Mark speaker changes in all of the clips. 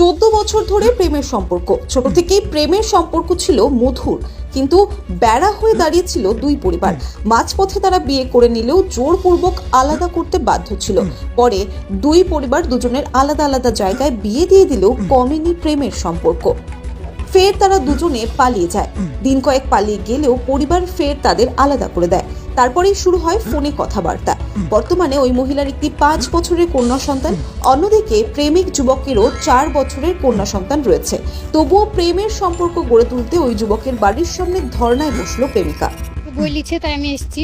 Speaker 1: চোদ্দ বছর ধরে প্রেমের সম্পর্ক। ছোট থেকেই প্রেমের সম্পর্ক ছিল মধুর, কিন্তু বেড়া হয়ে দাঁড়িয়েছিল দুই পরিবার। মাঝপথে তারা বিয়ে করে নিলেও জোরপূর্বক আলাদা করতে বাধ্য ছিল। পরে দুই পরিবার দুজনের আলাদা আলাদা জায়গায় বিয়ে দিয়ে দিলেও কমেনি প্রেমের সম্পর্ক। ফের তারা দুজনে পালিয়ে যায়। দিন কয়েক পালিয়ে গেলেও পরিবার ফের তাদের আলাদা করে দেয়। তারপরেই শুরু হয় ফোনে কথাবার্তা। বর্তমানে ওই মহিলার একটি পাঁচ বছরের কন্যা সন্তান অন্যদিকে প্রেমিক যুবকেরও চার বছরের কন্যা সন্তান রয়েছে। তবুও প্রেমের সম্পর্ক গড়ে তুলতে ওই যুবকের বাড়ির সামনে ধর্নায় বসল প্রেমিকা।
Speaker 2: বই লিখছে তাই আমি এসেছি।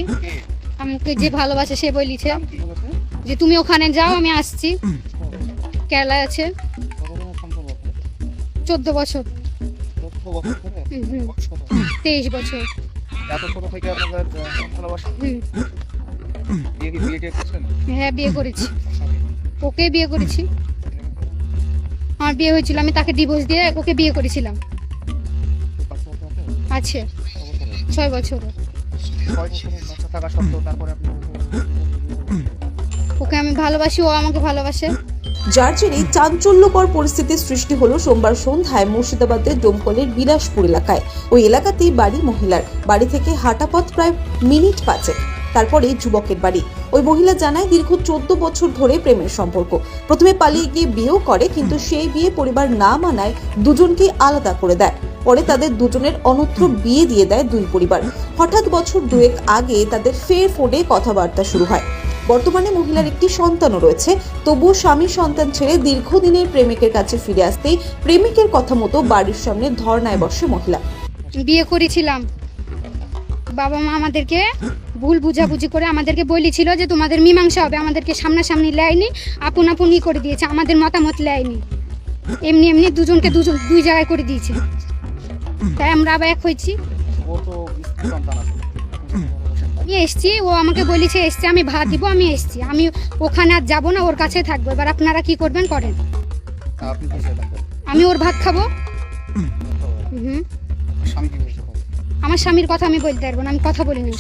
Speaker 2: আমাকে যে ভালোবাসে সে বই লিখছে যে তুমি ওখানে যাও আমি আসছি। কেরালায় আছে। চোদ্দ বছর। তেইশ বছর। হ্যাঁ বিয়ে করেছি। ওকে বিয়ে করেছি। আমার বিয়ে হয়েছিল আমি তাকে ডিভোর্স দিয়ে ওকে বিয়ে করেছিলাম।
Speaker 3: আছে?
Speaker 2: ছয় বছর। ওকে আমি ভালোবাসি ও আমাকে ভালোবাসে।
Speaker 1: যার চাঞ্চল্যকর পরিস্থিতির সৃষ্টি হলো সোমবার সন্ধ্যায় মুর্শিদাবাদের ডোমকলের বিলাসপুর এলাকায়। ওই এলাকাতেই বাড়ি মহিলার। বাড়ি থেকে হাঁটা পথ প্রায় মিনিট পাঁচেক। তারপরে যুবকের বাড়ি। ওই মহিলা জানায়, দীর্ঘ চোদ্দ বছর ধরে প্রেমের সম্পর্ক। প্রথমে পালিয়ে গিয়ে বিয়েও করে, কিন্তু সেই বিয়ে পরিবার না মানায় দুজনকেই আলাদা করে দেয়। পরে তাদের দুজনের অনত্র বিয়ে দিয়ে দেয় দুই পরিবার। হঠাৎ বছর দুয়েক আগে তাদের ফের ফোনে কথাবার্তা শুরু হয়। বর্তমানে মহিলার একটি সন্তানও রয়েছে, তবুও স্বামী সন্তান ছেড়ে দীর্ঘদিনের প্রেমিকের কাছে ফিরে আসতেই প্রেমিকের কথা মতো বাড়ির সামনে ধর্নায় বসে মহিলা।
Speaker 2: বিয়ে করেছিলাম। বাবা মা আমাদেরকে ভুল বুঝাবুঝি করে আমাদেরকে বলেছিল যে তোমাদের মীমাংসা হবে আমাদেরকে সামনাসামনি লেয়নি আপন আপন ই করে দিয়েছে আমাদের মতামত লেয়নি। এমনি এমনি দুজনকে দুজন দুই জায়গায় করে দিয়েছে। তাই আমরা আবার এক হয়েছি। আমি এসছি ও আমাকে বলেছে এসছি আমি ভাত দিব আমি এসছি। আমি ওখানে আর যাব না ওর কাছে থাকব। এবার আপনারা কি করবেন করেন? আমি ওর ভাত খাব। হুম। আমার স্বামীর কথা আমি বলতে পারব না আমি কথা বলিনি।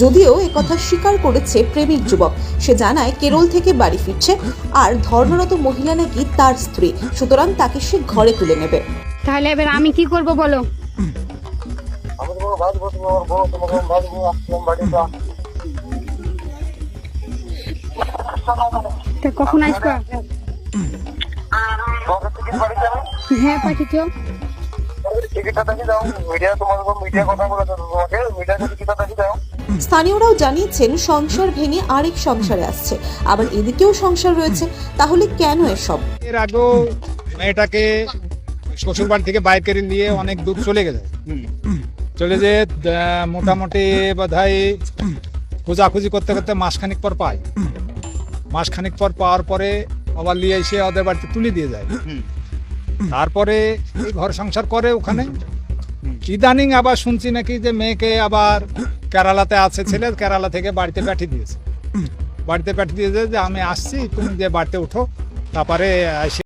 Speaker 1: যদিও কথা স্বীকার করেছে প্রেমিক যুবক। সে জানায় কেরল থেকে বাড়ি ফিরছে আর ধর্মরত মহিলা নাকি তার স্ত্রী। সুতরাং তাকে সে ঘরে তুলে নেবে।
Speaker 2: তাহলে এবার আমি কি করব বলো? কখন আসবা? হ্যাঁ পাঠিয়েছো
Speaker 1: স্থানীয়রাও জানিয়েছেন সংসার ভেঙে আরেক সংসারে আসছে। আবার এদিকেও সংসার রয়েছে। তাহলে কেন এসব?
Speaker 4: এর আগেও মেয়েটাকে শ্বশুর বাড়ি থেকে বাইক করে নিয়ে অনেক দূর চলে গেছে চলে যে মোটামুটি বোধ হয় খোঁজাখুঁজি করতে করতে মাসখানিক পর পায়। মাসখানিক পর পাওয়ার পরে আবার নিয়ে এসে ওদের বাড়িতে তুলে দিয়ে যায়। তারপরে ঘর সংসার করে ওখানে। ইদানিং আবার শুনছি নাকি যে মেয়েকে আবার কেরালাতে আছে, ছেলে কেরালা থেকে বাড়িতে পাঠিয়ে দিয়েছে। বাড়িতে পাঠিয়ে দিয়েছে যে আমি আসছি, তুমি যে বাড়িতে উঠো, তারপরে